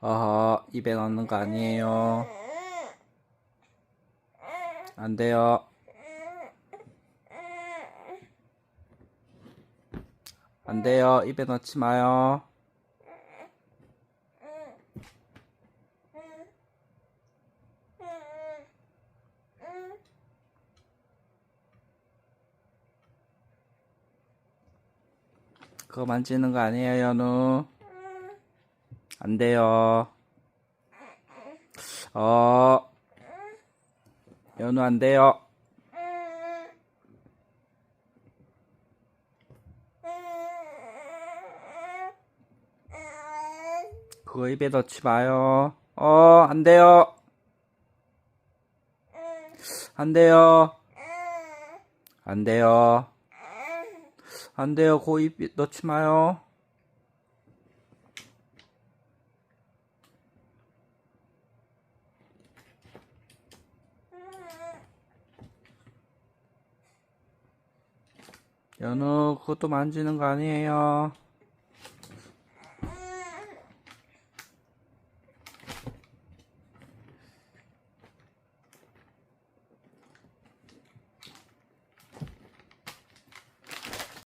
어허, 입에 넣는 거 아니에요. 안 돼요. 안 돼요. 입에 넣지 마요. 그거 만지는 거 아니에요, 연우. 안 돼요. 어, 연우 안 돼요. 그거 입에 넣지 마요. 어, 안 돼요. 안 돼요. 안 돼요. 안 돼요. 입에 넣지 마요. 연우, 그것도 만지는 거 아니에요.